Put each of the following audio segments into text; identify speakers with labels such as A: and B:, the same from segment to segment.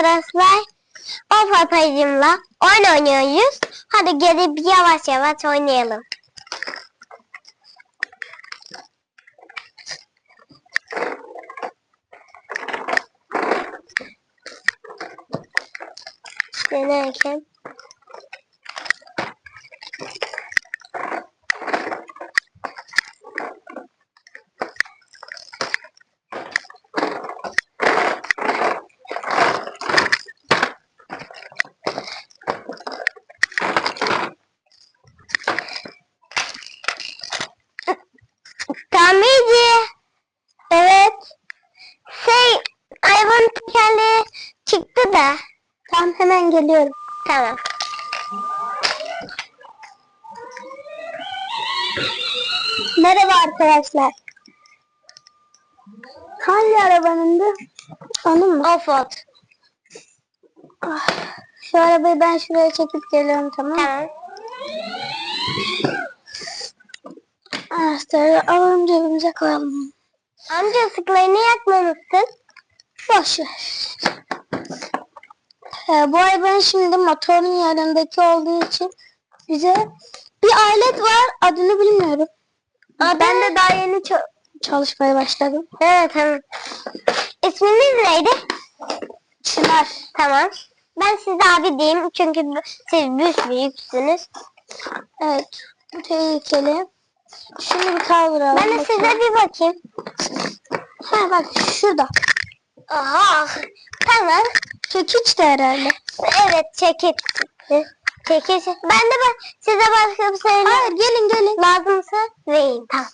A: arkadaşlar. O papacımla oyun oynuyoruz. Hadi gelip yavaş yavaş oynayalım. Denerken. Tamirci. Evet. Şey, hayvan tekerleği çıktı da. Tamam hemen geliyorum. Tamam. Merhaba arkadaşlar. Hangi arabanındı? Onun mu? Offroad. Ah, Şu arabayı ben şuraya çekip geliyorum tamam? Tamam. Anahtarı alalım cebimize koyalım. Amca ısıklarını yakmamışsın. Boş ver. Ee, bu arabanın şimdi motorun yanındaki olduğu için bize bir alet var. Adını bilmiyorum. ben de daha yeni ça- çalışmaya başladım. Evet tamam. İsminiz neydi? Çınar. Tamam. Ben size abi diyeyim çünkü siz büyük büyüksünüz. Evet. Bu tehlikeli. Şunu bir kaldıralım. Ben de size bir bakayım. Ha bak şurada. Aha. Tamam. Çekiç de herhalde. Evet çekiç. Çekiç. Ben de bak size başka bir şey Hayır gelin gelin. Lazımsa vereyim tamam.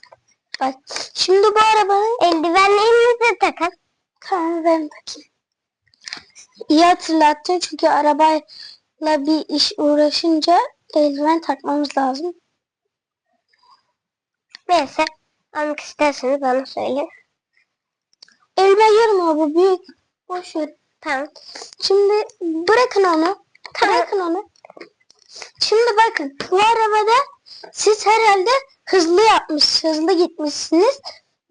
A: Bak şimdi bu arabanın eldivenlerinizi takın. Tamam ben bakayım. İyi hatırlattın çünkü arabayla bir iş uğraşınca eldiven takmamız lazım. Neyse. Almak isterseniz bana söyle. Elime yarım bu büyük. Boş ver. Tamam. Şimdi bırakın onu. Bırakın onu. Şimdi bakın bu arabada siz herhalde hızlı yapmış, hızlı gitmişsiniz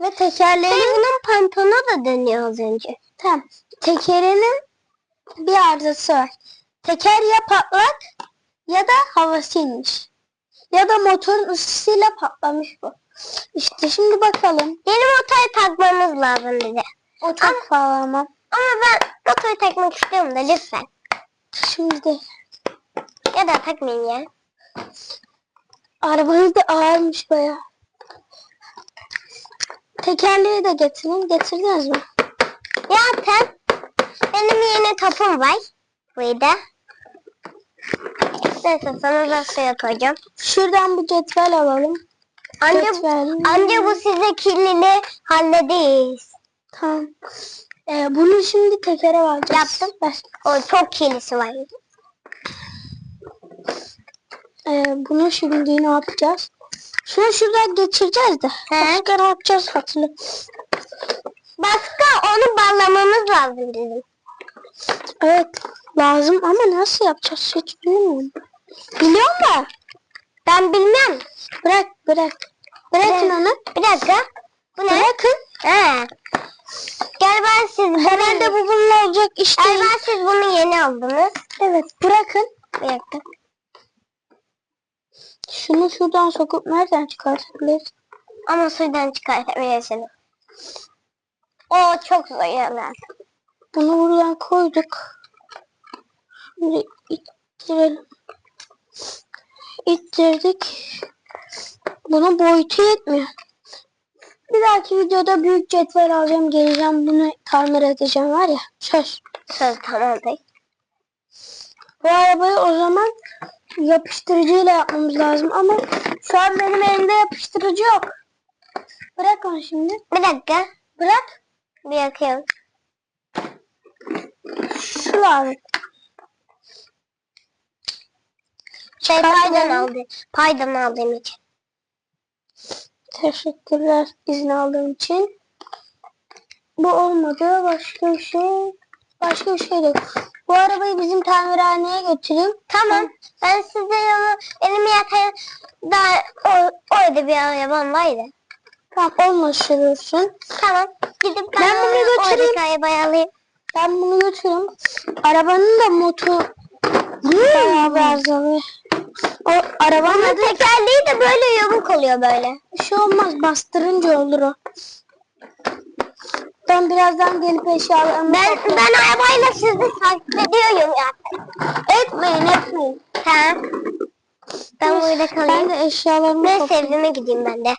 A: ve tekerleğinin... bunun pantonu da dönüyor az önce. Tamam. Tekerinin bir arızası var. Teker ya patlak ya da havası inmiş. Ya da motorun ısısıyla patlamış bu. İşte şimdi bakalım. Yeni motor takmamız lazım bize. O çok pahalı ama. Ben motoru takmak istiyorum da lütfen. Şimdi. Ya da takmayın ya. Arabanız da ağırmış baya. Tekerleği de getirin. Getirdiniz mi? Ya sen. Benim yeni topum var. Burada. Neyse sana da suya koyacağım. Şuradan bir cetvel alalım. Anca, Cetvel. anca bu size kirliliği halledeyiz. Tamam. Ee, bunu şimdi tekere alacağız. Yaptım. O çok kirlisi var. Ee, bunu şimdi ne yapacağız? Şunu şuradan geçireceğiz de. Başka ne yapacağız hatırla. Başka onu bağlamamız lazım dedim. Evet lazım ama nasıl yapacağız hiç bilmiyorum. Biliyor musun? Ben bilmem. Bırak bırak. Bırakın onu. Bir dakika. Bu ne? Bırakın. He. Gel ben siz Herhalde bu bununla olacak iş değil. Gel ben siz bunu yeni aldınız. Evet bırakın. Dakika. Şunu şuradan sokup nereden çıkartabiliriz? Ama suydan çıkartabilirsiniz. O çok zor yerler. Bunu buradan koyduk. Şimdi ittirelim. İttirdik. Bunun boyutu yetmiyor. Bir dahaki videoda büyük cetvel alacağım. Geleceğim bunu tamir edeceğim var ya. Söz. Söz bey. Bu arabayı o zaman yapıştırıcıyla yapmamız lazım ama şu an benim elimde yapıştırıcı yok. Bırak onu şimdi. Bir dakika. Bırak. Bir yakayım. Şu lazım. Şey paydan aldı. Paydan aldığım için. Teşekkürler izin aldığım için. Bu olmadı. Başka bir şey. Başka bir şey yok. Bu arabayı bizim tamirhaneye götüreyim. Tamam. Ben size onu elimi yakaya da o, orada bir arabam vardı. Tamam onunla sürürsün. Tamam. Gidip ben,
B: Ben bunu götüreyim.
A: arabayı alayım. Ben bunu götürürüm. Arabanın da motor bayağı bir arızalı. O arabanın adı
B: Tekerleği de böyle yamuk oluyor böyle.
A: bir şey olmaz. Bastırınca olur o. Ben birazdan gelip eşyalarımı
B: Ben ben arabayla sizi takip ediyorum ya.
A: etmeyin etmeyin.
B: Tamam. Ben burada
A: Ben
B: kalayım.
A: de eşyalarımı
B: Ben
A: toplayayım.
B: sevdiğime gideyim ben de.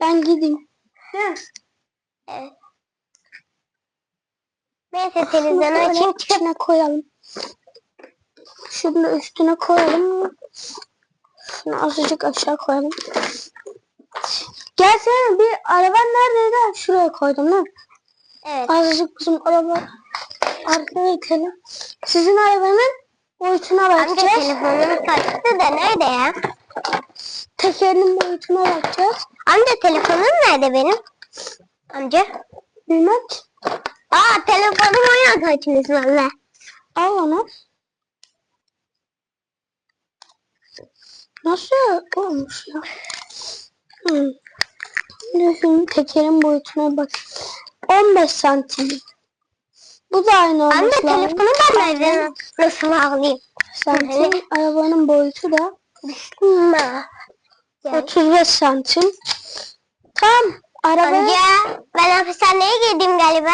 A: Ben gideyim.
B: Evet. Neyse televizyonu açayım
A: içine koyalım. Şunu da üstüne koyalım. Şunu azıcık aşağı koyalım. Gelsene bir araban neredeydi? Şuraya koydum mi?
B: Evet.
A: Azıcık bizim araba arkaya itelim. Sizin arabanın boyutuna
B: Amca
A: bakacağız.
B: telefonum kaçtı da nerede ya?
A: Tekerinin boyutuna bakacağız.
B: Amca telefonum nerede benim? Amca.
A: Bilmem ki.
B: Aa telefonum oyun kaçmış valla.
A: Al onu. Nasıl olmuş ya? Hmm. Şimdi tekerin boyutuna bak. 15 santim. Bu da aynı olması lazım.
B: telefonu ben nerede? Nasıl alayım?
A: Santim. Arabanın boyutu da
B: Ma. Yani.
A: 35 santim. Tamam. Arabaya
B: Amca ben hapishaneye girdim galiba.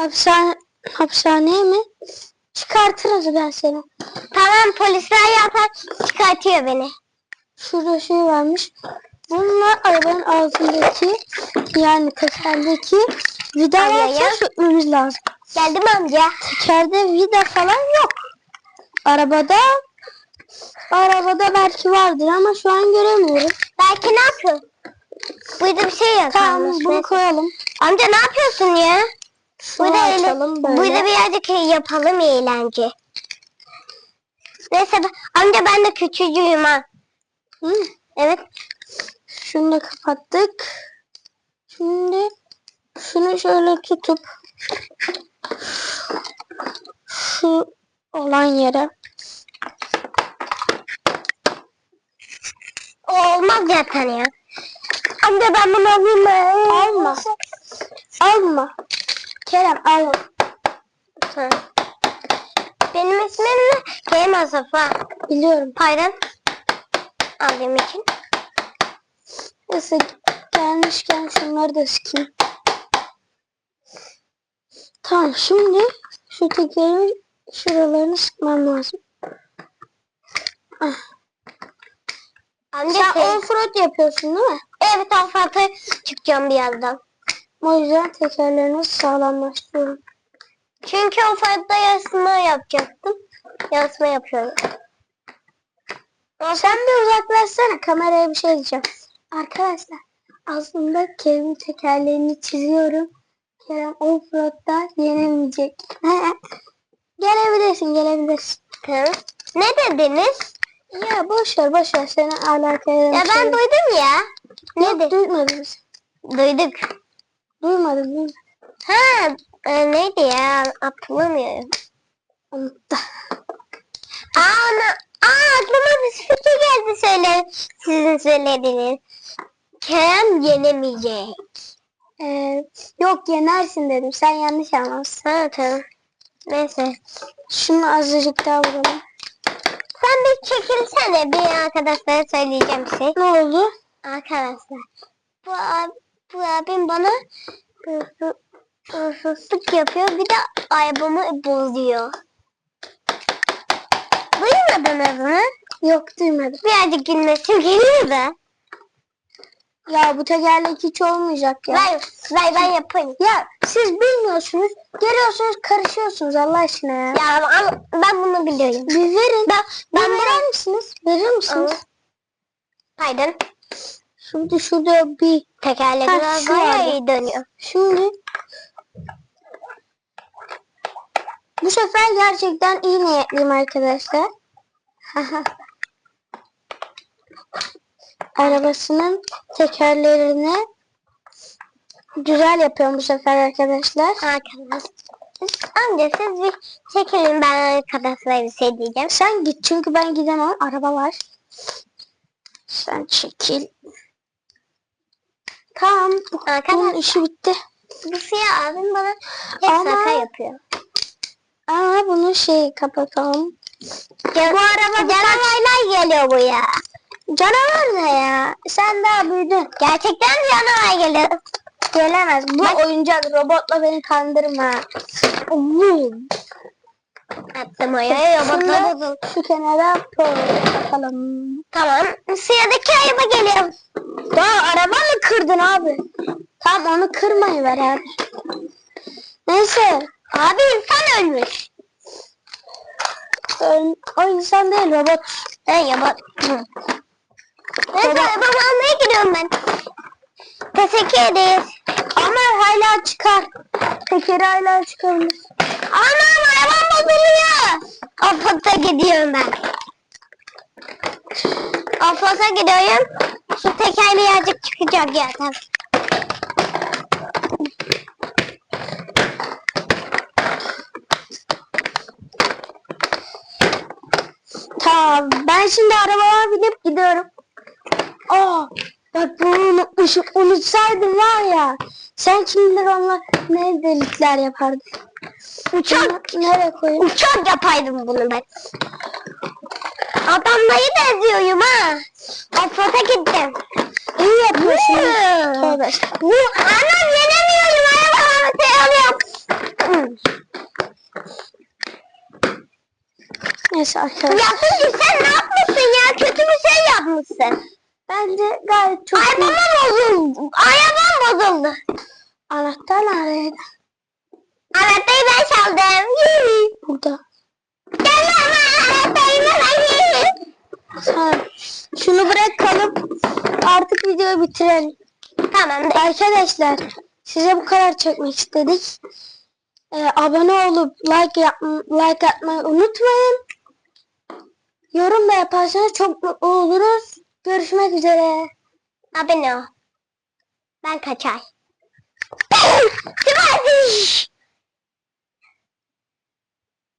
A: Hapishane, hapishaneye mi? Çıkartırız ben seni.
B: Tamam polisler yapar çıkartıyor beni.
A: Şurada şey varmış. Bununla arabanın altındaki yani tekerdeki vidaları
B: Araya.
A: sökmemiz lazım.
B: Geldim amca.
A: Tekerde vida falan yok. Arabada arabada belki vardır ama şu an göremiyorum.
B: Belki ne yapıyor? Burada bir şey yok.
A: Tamam bunu koyalım.
B: Amca ne yapıyorsun ya?
A: Şunu
B: Burada,
A: açalım böyle.
B: burada birazcık yapalım eğlence. Neyse amca ben de küçücüğüm ha.
A: Hı.
B: Evet.
A: Şunu da kapattık. Şimdi şunu şöyle tutup şu olan yere
B: olmaz zaten ya. Amca ben bunu alayım mı?
A: alma. Alma. Kerem al.
B: Benim ismim ne? Kerem Asafa.
A: Biliyorum.
B: Pardon. Aldığım için.
A: Neyse gelmişken şunları da sikeyim. Tamam şimdi şu tekerin şuralarını sıkmam lazım.
B: Amca
A: Sen
B: sen...
A: offroad yapıyorsun değil mi?
B: Evet Afat'a çıkacağım birazdan.
A: O yüzden tekerlerini sağlamlaştırıyorum.
B: Çünkü Afat'ta yarışma yapacaktım. Yarışma yapıyorum.
A: Sen bir uzaklaşsana kameraya bir şey diyeceğim. Arkadaşlar aslında Kerem'in tekerlerini çiziyorum. Kerem offroad'da yenemeyecek. gelebilirsin gelebilirsin.
B: Tamam. Ne dediniz?
A: Ya boş ver boş ver seni alakaya
B: Ya ben duydum ya. Ne
A: Yok duymadınız.
B: Duyduk.
A: Duymadım.
B: Ha e, neydi ya? Hatırlamıyorum.
A: Unuttum.
B: Aa, ona, aa aklıma bir fikir geldi söyle. Sizin söylediğiniz. Kerem yenemeyecek.
A: Ee, yok yenersin dedim. Sen yanlış anlarsın.
B: Ha tamam. Neyse.
A: Şunu azıcık daha vuralım.
B: Sen bir çekilsene. Bir arkadaşlara söyleyeceğim bir şey.
A: Ne oldu?
B: Arkadaşlar. Bu, bu abim bana hırsız- hırsızlık yapıyor. Bir de arabamı bozuyor. Duymadınız mı?
A: Yok duymadım.
B: Birazcık gülmesim geliyor da.
A: Ya bu tekerlek hiç olmayacak ya.
B: Ver, ver ben yapayım.
A: Ya siz bilmiyorsunuz. Geliyorsunuz karışıyorsunuz Allah aşkına ya.
B: Ya ama ben bunu biliyorum.
A: Bir verin.
B: Ben,
A: Ben verir misiniz? Verir misiniz?
B: Pardon.
A: Şimdi şurada bir
B: Tekerlekler
A: anda.
B: iyi dönüyor.
A: Şimdi bu sefer gerçekten iyi niyetliyim arkadaşlar. Arabasının tekerlerini güzel yapıyorum bu sefer arkadaşlar.
B: Arkadaşlar. Amca siz bir çekilin ben arkadaşlara bir şey diyeceğim.
A: Sen git çünkü ben gidemem. Araba var. Sen çekil. Tamam. bu- Bunun
B: Arkadaşlar
A: işi bitti.
B: bu siyah abim bana hep
A: Ama-
B: şaka yapıyor.
A: Ama bunu şey kapatalım.
B: Ya, bu araba canavarlar geliyor buraya.
A: Canavar ne ya? Sen daha büyüdün.
B: Gerçekten canavar geliyor.
A: Gelemez. Bu oyuncak robotla beni kandırma. Vum.
B: Attım oraya robotla
A: şu kenara koy bakalım.
B: Tamam. Siyadaki araba geliyor.
A: Daha araba mı kırdın abi? Tamam onu kırmayı ver abi. Neyse.
B: Abi insan ölmüş.
A: ö- O insan değil robot.
B: Ben yaban. Neyse
A: Baba-
B: arabamı almaya gidiyorum ben. Teşekkür ederiz.
A: Ama hala çıkar. Tekeri hala çıkabilir.
B: Anam arabam bozuluyor. Afot'a gidiyorum ben. Afot'a gidiyorum. Şu tekerleği azıcık çıkacak zaten.
A: Tamam. Ben şimdi arabama binip gidiyorum. Aa, bak bunu unutmuşum. Unutsaydım var ya. Sen kim bilir onlar ne delikler yapardın.
B: Uçak,
A: nereye koyayım?
B: uçak yapaydım bunu ben. Adamları da eziyorum ha. Afot'a gittim.
A: İyi yapıyorsun. Tövbe.
B: Bu anam yenemiyorum arabamı seviyorum.
A: Neyse arkadaşlar.
B: Ya Suzi sen ne yapmışsın ya? Kötü bir şey yapmışsın.
A: Bence gayet çok.
B: Arabam bozuldu. Arabam bozuldu.
A: Anahtar nerede?
B: Anahtarı ben çaldım.
A: Burada.
B: Gel lan anahtarımı ver.
A: Şunu bırakalım. Artık videoyu bitirelim.
B: Tamam.
A: Arkadaşlar size bu kadar çekmek istedik. Ee, abone olup like yap like atmayı unutmayın. Yorum da yaparsanız çok mutlu oluruz. Görüşmek üzere.
B: Abone ol. Ben kaçar. Sivas'ı.